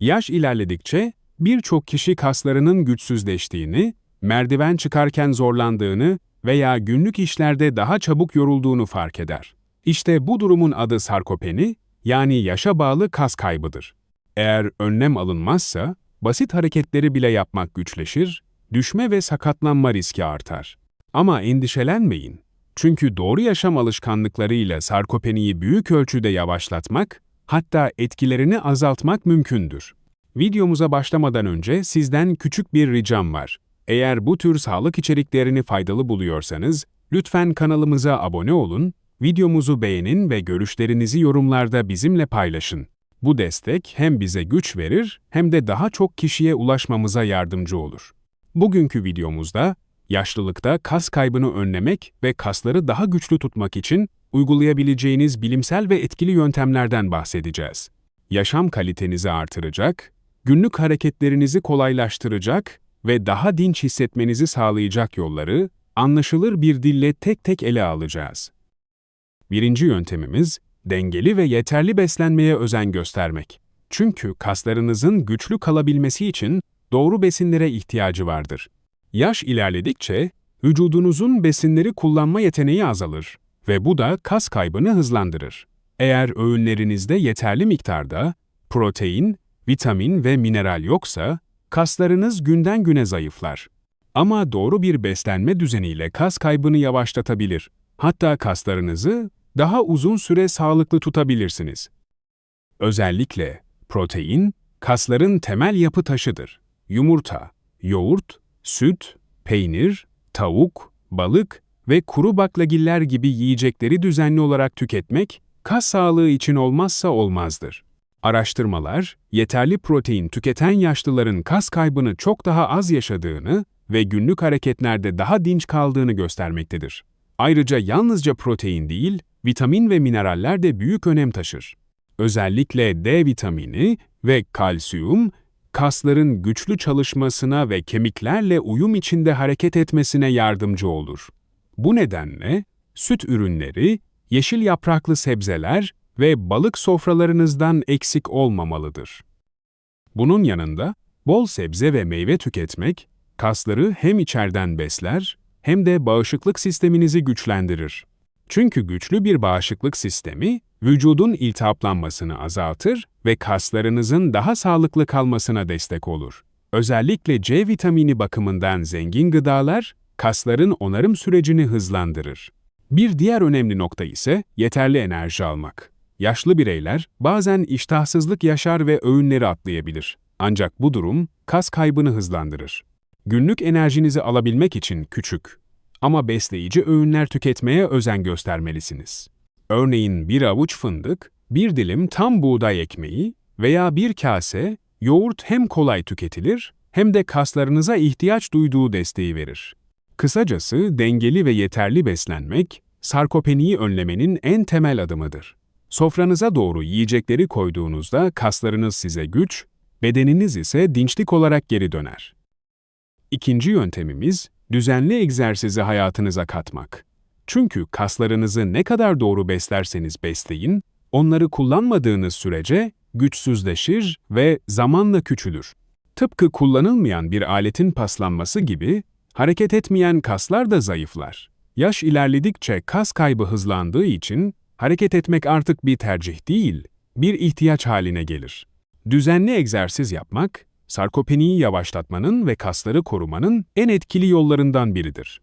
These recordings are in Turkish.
Yaş ilerledikçe birçok kişi kaslarının güçsüzleştiğini, merdiven çıkarken zorlandığını veya günlük işlerde daha çabuk yorulduğunu fark eder. İşte bu durumun adı sarkopeni, yani yaşa bağlı kas kaybıdır. Eğer önlem alınmazsa, basit hareketleri bile yapmak güçleşir, düşme ve sakatlanma riski artar. Ama endişelenmeyin. Çünkü doğru yaşam alışkanlıklarıyla sarkopeniyi büyük ölçüde yavaşlatmak, hatta etkilerini azaltmak mümkündür. Videomuza başlamadan önce sizden küçük bir ricam var. Eğer bu tür sağlık içeriklerini faydalı buluyorsanız, lütfen kanalımıza abone olun, videomuzu beğenin ve görüşlerinizi yorumlarda bizimle paylaşın. Bu destek hem bize güç verir hem de daha çok kişiye ulaşmamıza yardımcı olur. Bugünkü videomuzda yaşlılıkta kas kaybını önlemek ve kasları daha güçlü tutmak için uygulayabileceğiniz bilimsel ve etkili yöntemlerden bahsedeceğiz. Yaşam kalitenizi artıracak, günlük hareketlerinizi kolaylaştıracak ve daha dinç hissetmenizi sağlayacak yolları anlaşılır bir dille tek tek ele alacağız. Birinci yöntemimiz, dengeli ve yeterli beslenmeye özen göstermek. Çünkü kaslarınızın güçlü kalabilmesi için doğru besinlere ihtiyacı vardır. Yaş ilerledikçe vücudunuzun besinleri kullanma yeteneği azalır ve bu da kas kaybını hızlandırır. Eğer öğünlerinizde yeterli miktarda protein, vitamin ve mineral yoksa kaslarınız günden güne zayıflar. Ama doğru bir beslenme düzeniyle kas kaybını yavaşlatabilir. Hatta kaslarınızı daha uzun süre sağlıklı tutabilirsiniz. Özellikle protein, kasların temel yapı taşıdır. Yumurta, yoğurt, süt, peynir, tavuk, balık ve kuru baklagiller gibi yiyecekleri düzenli olarak tüketmek, kas sağlığı için olmazsa olmazdır. Araştırmalar, yeterli protein tüketen yaşlıların kas kaybını çok daha az yaşadığını ve günlük hareketlerde daha dinç kaldığını göstermektedir. Ayrıca yalnızca protein değil, vitamin ve mineraller de büyük önem taşır. Özellikle D vitamini ve kalsiyum, kasların güçlü çalışmasına ve kemiklerle uyum içinde hareket etmesine yardımcı olur. Bu nedenle süt ürünleri, yeşil yapraklı sebzeler ve balık sofralarınızdan eksik olmamalıdır. Bunun yanında bol sebze ve meyve tüketmek, kasları hem içeriden besler hem de bağışıklık sisteminizi güçlendirir. Çünkü güçlü bir bağışıklık sistemi, vücudun iltihaplanmasını azaltır ve kaslarınızın daha sağlıklı kalmasına destek olur. Özellikle C vitamini bakımından zengin gıdalar, kasların onarım sürecini hızlandırır. Bir diğer önemli nokta ise yeterli enerji almak. Yaşlı bireyler bazen iştahsızlık yaşar ve öğünleri atlayabilir. Ancak bu durum kas kaybını hızlandırır. Günlük enerjinizi alabilmek için küçük ama besleyici öğünler tüketmeye özen göstermelisiniz. Örneğin bir avuç fındık, bir dilim tam buğday ekmeği veya bir kase yoğurt hem kolay tüketilir hem de kaslarınıza ihtiyaç duyduğu desteği verir. Kısacası dengeli ve yeterli beslenmek, sarkopeniyi önlemenin en temel adımıdır. Sofranıza doğru yiyecekleri koyduğunuzda kaslarınız size güç, bedeniniz ise dinçlik olarak geri döner. İkinci yöntemimiz, düzenli egzersizi hayatınıza katmak. Çünkü kaslarınızı ne kadar doğru beslerseniz besleyin, onları kullanmadığınız sürece güçsüzleşir ve zamanla küçülür. Tıpkı kullanılmayan bir aletin paslanması gibi, hareket etmeyen kaslar da zayıflar. Yaş ilerledikçe kas kaybı hızlandığı için hareket etmek artık bir tercih değil, bir ihtiyaç haline gelir. Düzenli egzersiz yapmak, sarkopeniyi yavaşlatmanın ve kasları korumanın en etkili yollarından biridir.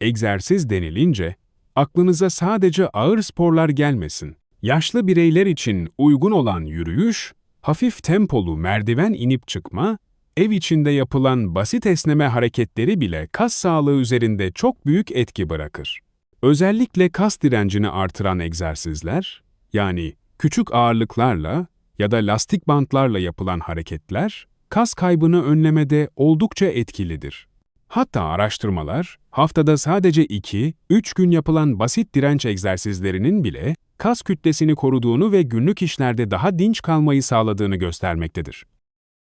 Egzersiz denilince, aklınıza sadece ağır sporlar gelmesin. Yaşlı bireyler için uygun olan yürüyüş, hafif tempolu merdiven inip çıkma, ev içinde yapılan basit esneme hareketleri bile kas sağlığı üzerinde çok büyük etki bırakır. Özellikle kas direncini artıran egzersizler, yani küçük ağırlıklarla ya da lastik bantlarla yapılan hareketler, kas kaybını önlemede oldukça etkilidir. Hatta araştırmalar, haftada sadece 2-3 gün yapılan basit direnç egzersizlerinin bile kas kütlesini koruduğunu ve günlük işlerde daha dinç kalmayı sağladığını göstermektedir.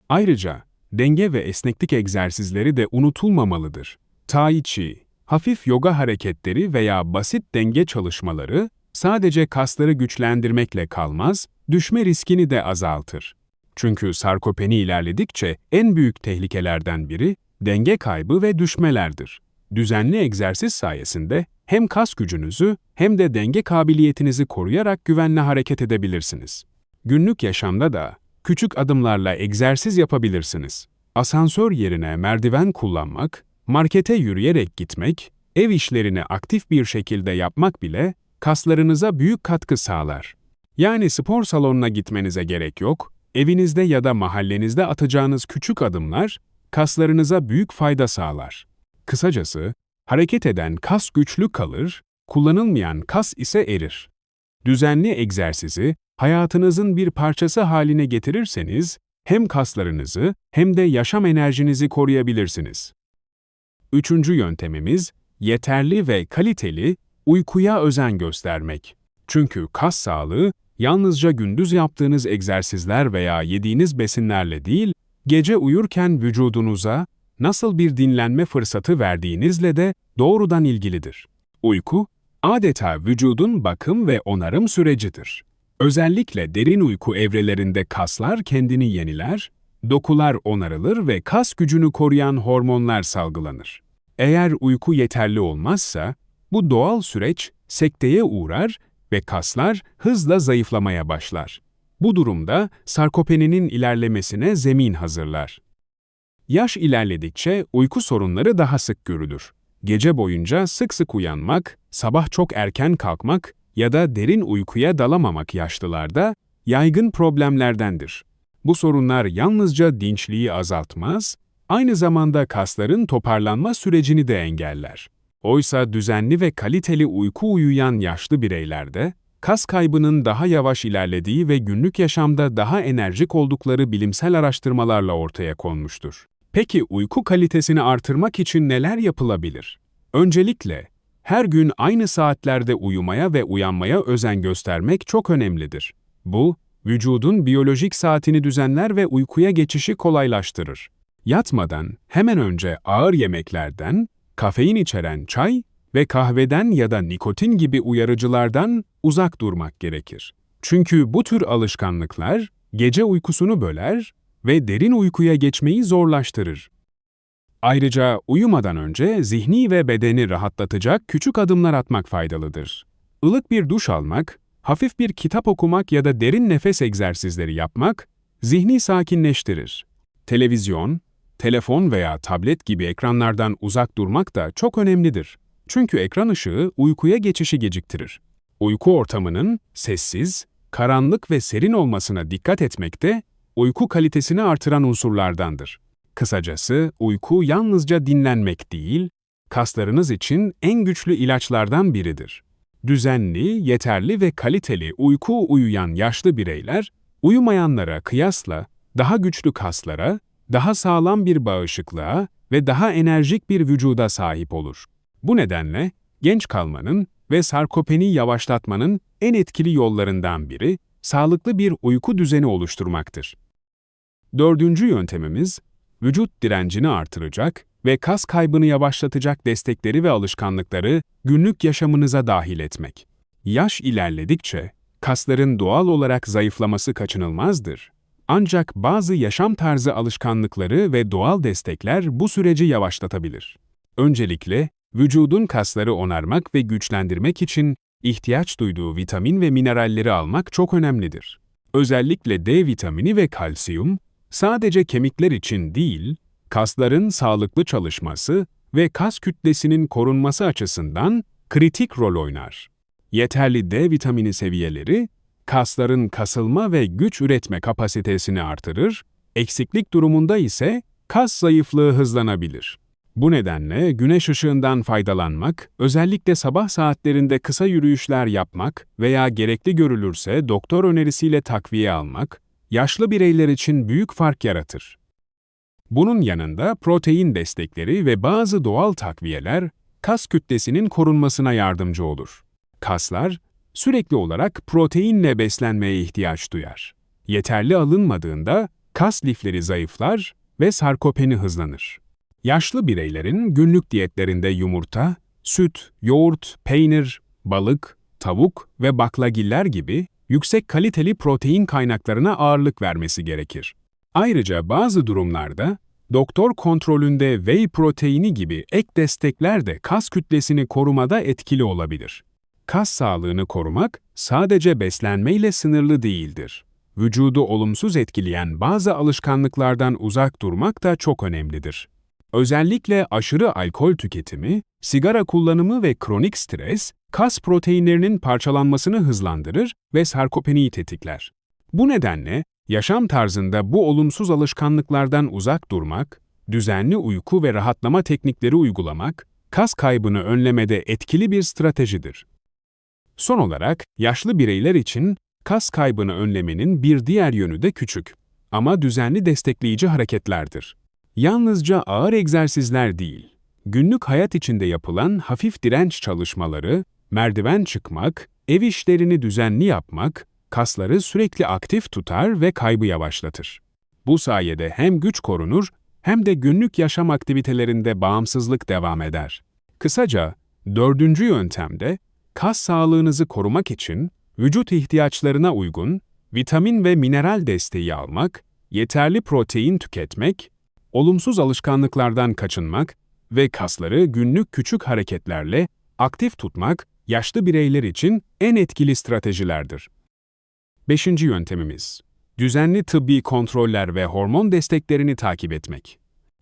Ayrıca denge ve esneklik egzersizleri de unutulmamalıdır. Tai Chi, hafif yoga hareketleri veya basit denge çalışmaları sadece kasları güçlendirmekle kalmaz, düşme riskini de azaltır. Çünkü sarkopeni ilerledikçe en büyük tehlikelerden biri denge kaybı ve düşmelerdir. Düzenli egzersiz sayesinde hem kas gücünüzü hem de denge kabiliyetinizi koruyarak güvenle hareket edebilirsiniz. Günlük yaşamda da küçük adımlarla egzersiz yapabilirsiniz. Asansör yerine merdiven kullanmak, markete yürüyerek gitmek, ev işlerini aktif bir şekilde yapmak bile kaslarınıza büyük katkı sağlar. Yani spor salonuna gitmenize gerek yok, evinizde ya da mahallenizde atacağınız küçük adımlar kaslarınıza büyük fayda sağlar. Kısacası, hareket eden kas güçlü kalır, kullanılmayan kas ise erir. Düzenli egzersizi hayatınızın bir parçası haline getirirseniz, hem kaslarınızı hem de yaşam enerjinizi koruyabilirsiniz. Üçüncü yöntemimiz, yeterli ve kaliteli uykuya özen göstermek. Çünkü kas sağlığı, yalnızca gündüz yaptığınız egzersizler veya yediğiniz besinlerle değil, gece uyurken vücudunuza nasıl bir dinlenme fırsatı verdiğinizle de doğrudan ilgilidir. Uyku, adeta vücudun bakım ve onarım sürecidir. Özellikle derin uyku evrelerinde kaslar kendini yeniler, dokular onarılır ve kas gücünü koruyan hormonlar salgılanır. Eğer uyku yeterli olmazsa, bu doğal süreç sekteye uğrar ve kaslar hızla zayıflamaya başlar. Bu durumda sarkopeninin ilerlemesine zemin hazırlar. Yaş ilerledikçe uyku sorunları daha sık görülür. Gece boyunca sık sık uyanmak, sabah çok erken kalkmak ya da derin uykuya dalamamak yaşlılarda yaygın problemlerdendir. Bu sorunlar yalnızca dinçliği azaltmaz, aynı zamanda kasların toparlanma sürecini de engeller. Oysa düzenli ve kaliteli uyku uyuyan yaşlı bireylerde, kas kaybının daha yavaş ilerlediği ve günlük yaşamda daha enerjik oldukları bilimsel araştırmalarla ortaya konmuştur. Peki uyku kalitesini artırmak için neler yapılabilir? Öncelikle, her gün aynı saatlerde uyumaya ve uyanmaya özen göstermek çok önemlidir. Bu, vücudun biyolojik saatini düzenler ve uykuya geçişi kolaylaştırır. Yatmadan hemen önce ağır yemeklerden, kafein içeren çay ve kahveden ya da nikotin gibi uyarıcılardan uzak durmak gerekir. Çünkü bu tür alışkanlıklar gece uykusunu böler ve derin uykuya geçmeyi zorlaştırır. Ayrıca uyumadan önce zihni ve bedeni rahatlatacak küçük adımlar atmak faydalıdır. Ilık bir duş almak, hafif bir kitap okumak ya da derin nefes egzersizleri yapmak zihni sakinleştirir. Televizyon, telefon veya tablet gibi ekranlardan uzak durmak da çok önemlidir. Çünkü ekran ışığı uykuya geçişi geciktirir. Uyku ortamının sessiz, karanlık ve serin olmasına dikkat etmek de uyku kalitesini artıran unsurlardandır. Kısacası uyku yalnızca dinlenmek değil, kaslarınız için en güçlü ilaçlardan biridir. Düzenli, yeterli ve kaliteli uyku uyuyan yaşlı bireyler, uyumayanlara kıyasla daha güçlü kaslara, daha sağlam bir bağışıklığa ve daha enerjik bir vücuda sahip olur. Bu nedenle genç kalmanın ve sarkopeni yavaşlatmanın en etkili yollarından biri, sağlıklı bir uyku düzeni oluşturmaktır. Dördüncü yöntemimiz, vücut direncini artıracak ve kas kaybını yavaşlatacak destekleri ve alışkanlıkları günlük yaşamınıza dahil etmek. Yaş ilerledikçe kasların doğal olarak zayıflaması kaçınılmazdır. Ancak bazı yaşam tarzı alışkanlıkları ve doğal destekler bu süreci yavaşlatabilir. Öncelikle vücudun kasları onarmak ve güçlendirmek için ihtiyaç duyduğu vitamin ve mineralleri almak çok önemlidir. Özellikle D vitamini ve kalsiyum, sadece kemikler için değil, kasların sağlıklı çalışması ve kas kütlesinin korunması açısından kritik rol oynar. Yeterli D vitamini seviyeleri, kasların kasılma ve güç üretme kapasitesini artırır, eksiklik durumunda ise kas zayıflığı hızlanabilir. Bu nedenle güneş ışığından faydalanmak, özellikle sabah saatlerinde kısa yürüyüşler yapmak veya gerekli görülürse doktor önerisiyle takviye almak, yaşlı bireyler için büyük fark yaratır. Bunun yanında protein destekleri ve bazı doğal takviyeler kas kütlesinin korunmasına yardımcı olur. Kaslar sürekli olarak proteinle beslenmeye ihtiyaç duyar. Yeterli alınmadığında kas lifleri zayıflar ve sarkopeni hızlanır. Yaşlı bireylerin günlük diyetlerinde yumurta, süt, yoğurt, peynir, balık, tavuk ve baklagiller gibi yüksek kaliteli protein kaynaklarına ağırlık vermesi gerekir. Ayrıca bazı durumlarda doktor kontrolünde whey proteini gibi ek destekler de kas kütlesini korumada etkili olabilir. Kas sağlığını korumak sadece beslenmeyle sınırlı değildir. Vücudu olumsuz etkileyen bazı alışkanlıklardan uzak durmak da çok önemlidir. Özellikle aşırı alkol tüketimi, sigara kullanımı ve kronik stres, kas proteinlerinin parçalanmasını hızlandırır ve sarkopeniyi tetikler. Bu nedenle yaşam tarzında bu olumsuz alışkanlıklardan uzak durmak, düzenli uyku ve rahatlama teknikleri uygulamak, kas kaybını önlemede etkili bir stratejidir. Son olarak, yaşlı bireyler için kas kaybını önlemenin bir diğer yönü de küçük ama düzenli destekleyici hareketlerdir. Yalnızca ağır egzersizler değil, günlük hayat içinde yapılan hafif direnç çalışmaları, merdiven çıkmak, ev işlerini düzenli yapmak, kasları sürekli aktif tutar ve kaybı yavaşlatır. Bu sayede hem güç korunur hem de günlük yaşam aktivitelerinde bağımsızlık devam eder. Kısaca, dördüncü yöntemde kas sağlığınızı korumak için vücut ihtiyaçlarına uygun vitamin ve mineral desteği almak, yeterli protein tüketmek, olumsuz alışkanlıklardan kaçınmak ve kasları günlük küçük hareketlerle aktif tutmak yaşlı bireyler için en etkili stratejilerdir. Beşinci yöntemimiz, düzenli tıbbi kontroller ve hormon desteklerini takip etmek.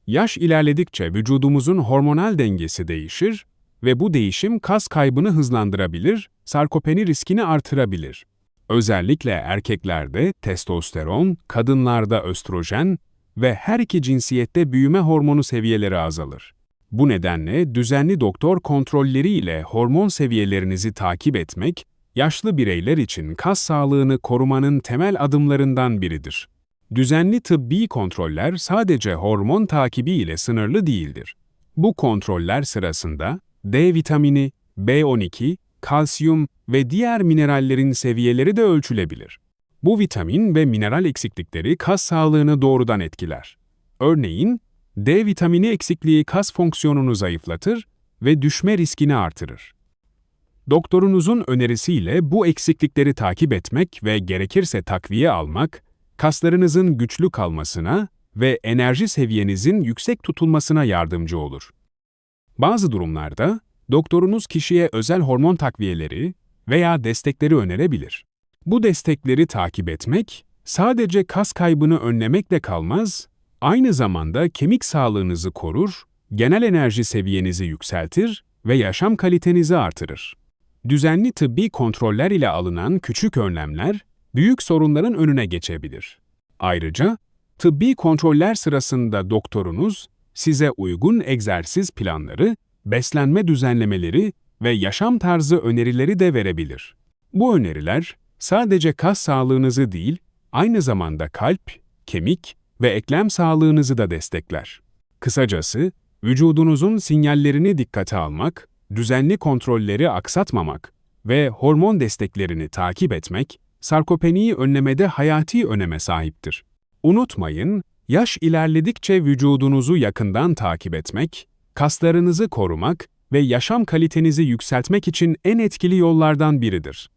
Yaş ilerledikçe vücudumuzun hormonal dengesi değişir ve bu değişim kas kaybını hızlandırabilir, sarkopeni riskini artırabilir. Özellikle erkeklerde testosteron, kadınlarda östrojen ve her iki cinsiyette büyüme hormonu seviyeleri azalır. Bu nedenle düzenli doktor kontrolleri ile hormon seviyelerinizi takip etmek, yaşlı bireyler için kas sağlığını korumanın temel adımlarından biridir. Düzenli tıbbi kontroller sadece hormon takibi ile sınırlı değildir. Bu kontroller sırasında D vitamini, B12, kalsiyum ve diğer minerallerin seviyeleri de ölçülebilir. Bu vitamin ve mineral eksiklikleri kas sağlığını doğrudan etkiler. Örneğin, D vitamini eksikliği kas fonksiyonunu zayıflatır ve düşme riskini artırır. Doktorunuzun önerisiyle bu eksiklikleri takip etmek ve gerekirse takviye almak, kaslarınızın güçlü kalmasına ve enerji seviyenizin yüksek tutulmasına yardımcı olur. Bazı durumlarda doktorunuz kişiye özel hormon takviyeleri veya destekleri önerebilir. Bu destekleri takip etmek sadece kas kaybını önlemekle kalmaz, aynı zamanda kemik sağlığınızı korur, genel enerji seviyenizi yükseltir ve yaşam kalitenizi artırır. Düzenli tıbbi kontroller ile alınan küçük önlemler büyük sorunların önüne geçebilir. Ayrıca tıbbi kontroller sırasında doktorunuz size uygun egzersiz planları, beslenme düzenlemeleri ve yaşam tarzı önerileri de verebilir. Bu öneriler sadece kas sağlığınızı değil, aynı zamanda kalp, kemik ve eklem sağlığınızı da destekler. Kısacası, vücudunuzun sinyallerini dikkate almak, düzenli kontrolleri aksatmamak ve hormon desteklerini takip etmek, sarkopeniyi önlemede hayati öneme sahiptir. Unutmayın, yaş ilerledikçe vücudunuzu yakından takip etmek, kaslarınızı korumak ve yaşam kalitenizi yükseltmek için en etkili yollardan biridir.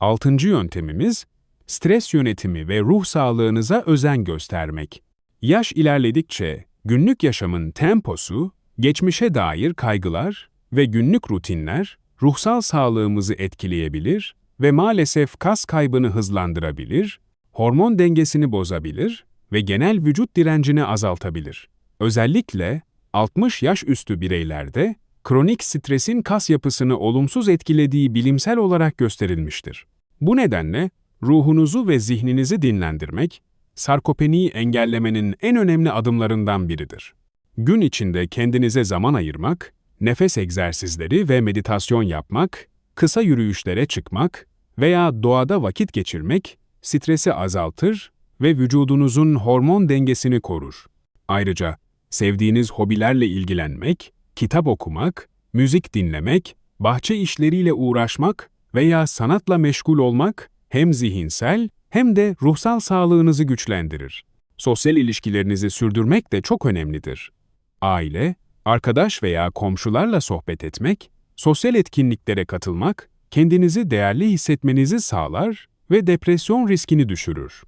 Altıncı yöntemimiz, stres yönetimi ve ruh sağlığınıza özen göstermek. Yaş ilerledikçe günlük yaşamın temposu, geçmişe dair kaygılar ve günlük rutinler ruhsal sağlığımızı etkileyebilir ve maalesef kas kaybını hızlandırabilir, hormon dengesini bozabilir ve genel vücut direncini azaltabilir. Özellikle 60 yaş üstü bireylerde kronik stresin kas yapısını olumsuz etkilediği bilimsel olarak gösterilmiştir. Bu nedenle ruhunuzu ve zihninizi dinlendirmek, sarkopeniyi engellemenin en önemli adımlarından biridir. Gün içinde kendinize zaman ayırmak, nefes egzersizleri ve meditasyon yapmak, kısa yürüyüşlere çıkmak veya doğada vakit geçirmek stresi azaltır ve vücudunuzun hormon dengesini korur. Ayrıca sevdiğiniz hobilerle ilgilenmek, kitap okumak, müzik dinlemek, bahçe işleriyle uğraşmak veya sanatla meşgul olmak hem zihinsel hem de ruhsal sağlığınızı güçlendirir. Sosyal ilişkilerinizi sürdürmek de çok önemlidir. Aile, arkadaş veya komşularla sohbet etmek, sosyal etkinliklere katılmak, kendinizi değerli hissetmenizi sağlar ve depresyon riskini düşürür.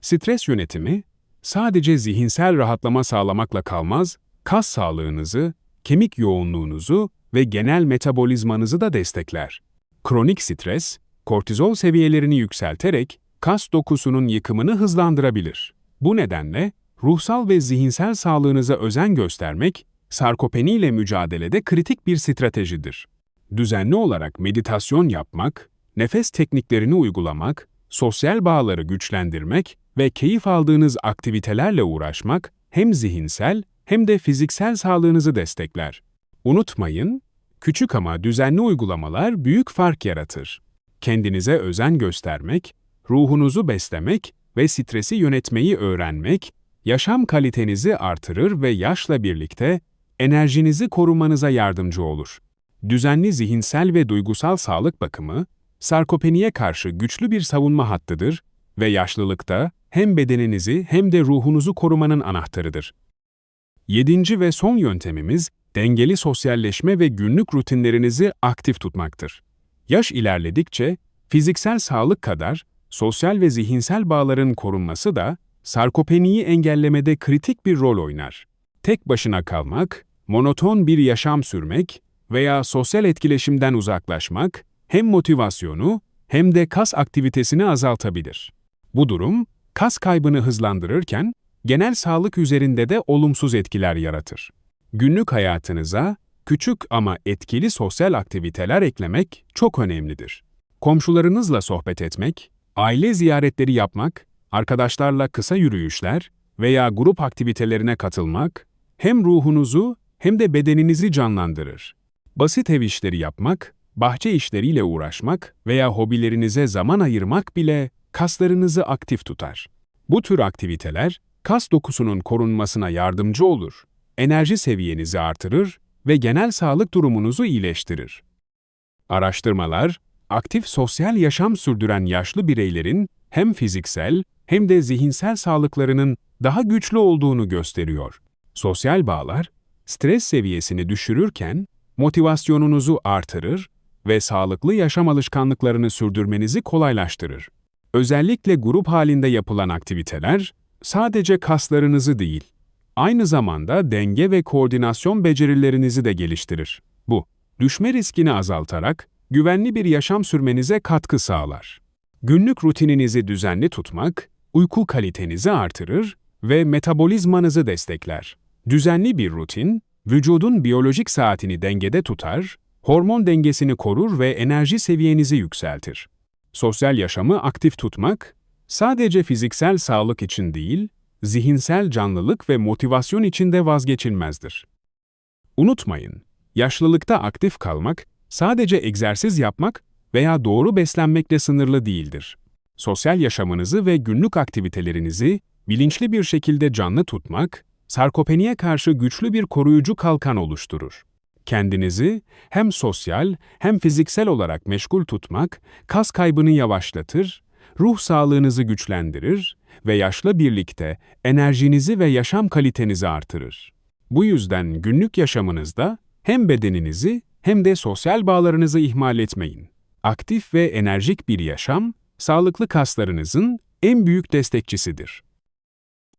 Stres yönetimi, sadece zihinsel rahatlama sağlamakla kalmaz, kas sağlığınızı, kemik yoğunluğunuzu ve genel metabolizmanızı da destekler. Kronik stres, kortizol seviyelerini yükselterek kas dokusunun yıkımını hızlandırabilir. Bu nedenle ruhsal ve zihinsel sağlığınıza özen göstermek, sarkopeni ile mücadelede kritik bir stratejidir. Düzenli olarak meditasyon yapmak, nefes tekniklerini uygulamak, sosyal bağları güçlendirmek ve keyif aldığınız aktivitelerle uğraşmak hem zihinsel hem de fiziksel sağlığınızı destekler. Unutmayın, küçük ama düzenli uygulamalar büyük fark yaratır. Kendinize özen göstermek, ruhunuzu beslemek ve stresi yönetmeyi öğrenmek, yaşam kalitenizi artırır ve yaşla birlikte enerjinizi korumanıza yardımcı olur. Düzenli zihinsel ve duygusal sağlık bakımı, sarkopeniye karşı güçlü bir savunma hattıdır ve yaşlılıkta hem bedeninizi hem de ruhunuzu korumanın anahtarıdır. Yedinci ve son yöntemimiz, dengeli sosyalleşme ve günlük rutinlerinizi aktif tutmaktır. Yaş ilerledikçe, fiziksel sağlık kadar sosyal ve zihinsel bağların korunması da sarkopeniyi engellemede kritik bir rol oynar. Tek başına kalmak, monoton bir yaşam sürmek veya sosyal etkileşimden uzaklaşmak hem motivasyonu hem de kas aktivitesini azaltabilir. Bu durum, kas kaybını hızlandırırken genel sağlık üzerinde de olumsuz etkiler yaratır. Günlük hayatınıza küçük ama etkili sosyal aktiviteler eklemek çok önemlidir. Komşularınızla sohbet etmek, aile ziyaretleri yapmak, arkadaşlarla kısa yürüyüşler veya grup aktivitelerine katılmak hem ruhunuzu hem de bedeninizi canlandırır. Basit ev işleri yapmak, bahçe işleriyle uğraşmak veya hobilerinize zaman ayırmak bile kaslarınızı aktif tutar. Bu tür aktiviteler kas dokusunun korunmasına yardımcı olur, enerji seviyenizi artırır ve genel sağlık durumunuzu iyileştirir. Araştırmalar, aktif sosyal yaşam sürdüren yaşlı bireylerin hem fiziksel hem de zihinsel sağlıklarının daha güçlü olduğunu gösteriyor. Sosyal bağlar, stres seviyesini düşürürken motivasyonunuzu artırır ve sağlıklı yaşam alışkanlıklarını sürdürmenizi kolaylaştırır. Özellikle grup halinde yapılan aktiviteler sadece kaslarınızı değil, aynı zamanda denge ve koordinasyon becerilerinizi de geliştirir. Bu, düşme riskini azaltarak güvenli bir yaşam sürmenize katkı sağlar. Günlük rutininizi düzenli tutmak, uyku kalitenizi artırır ve metabolizmanızı destekler. Düzenli bir rutin, vücudun biyolojik saatini dengede tutar, hormon dengesini korur ve enerji seviyenizi yükseltir. Sosyal yaşamı aktif tutmak, sadece fiziksel sağlık için değil, zihinsel canlılık ve motivasyon için de vazgeçilmezdir. Unutmayın, yaşlılıkta aktif kalmak, sadece egzersiz yapmak veya doğru beslenmekle sınırlı değildir. Sosyal yaşamınızı ve günlük aktivitelerinizi bilinçli bir şekilde canlı tutmak, sarkopeniye karşı güçlü bir koruyucu kalkan oluşturur. Kendinizi hem sosyal hem fiziksel olarak meşgul tutmak, kas kaybını yavaşlatır, ruh sağlığınızı güçlendirir ve yaşla birlikte enerjinizi ve yaşam kalitenizi artırır. Bu yüzden günlük yaşamınızda hem bedeninizi hem de sosyal bağlarınızı ihmal etmeyin. Aktif ve enerjik bir yaşam, sağlıklı kaslarınızın en büyük destekçisidir.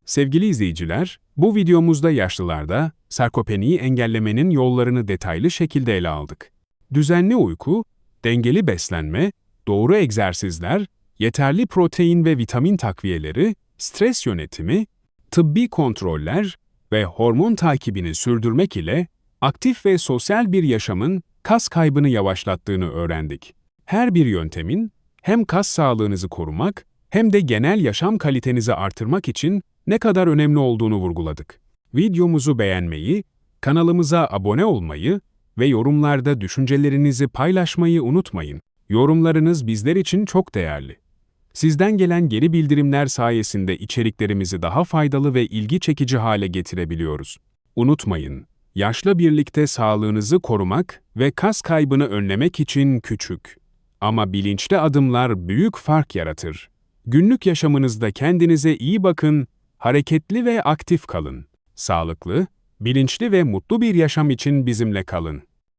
Sevgili izleyiciler, bu videomuzda yaşlılarda sarkopeniyi engellemenin yollarını detaylı şekilde ele aldık. Düzenli uyku, dengeli beslenme, doğru egzersizler, yeterli protein ve vitamin takviyeleri, stres yönetimi, tıbbi kontroller ve hormon takibini sürdürmek ile aktif ve sosyal bir yaşamın kas kaybını yavaşlattığını öğrendik. Her bir yöntemin hem kas sağlığınızı korumak hem de genel yaşam kalitenizi artırmak için ne kadar önemli olduğunu vurguladık. Videomuzu beğenmeyi, kanalımıza abone olmayı ve yorumlarda düşüncelerinizi paylaşmayı unutmayın. Yorumlarınız bizler için çok değerli. Sizden gelen geri bildirimler sayesinde içeriklerimizi daha faydalı ve ilgi çekici hale getirebiliyoruz. Unutmayın, yaşla birlikte sağlığınızı korumak ve kas kaybını önlemek için küçük ama bilinçli adımlar büyük fark yaratır. Günlük yaşamınızda kendinize iyi bakın, hareketli ve aktif kalın. Sağlıklı, bilinçli ve mutlu bir yaşam için bizimle kalın.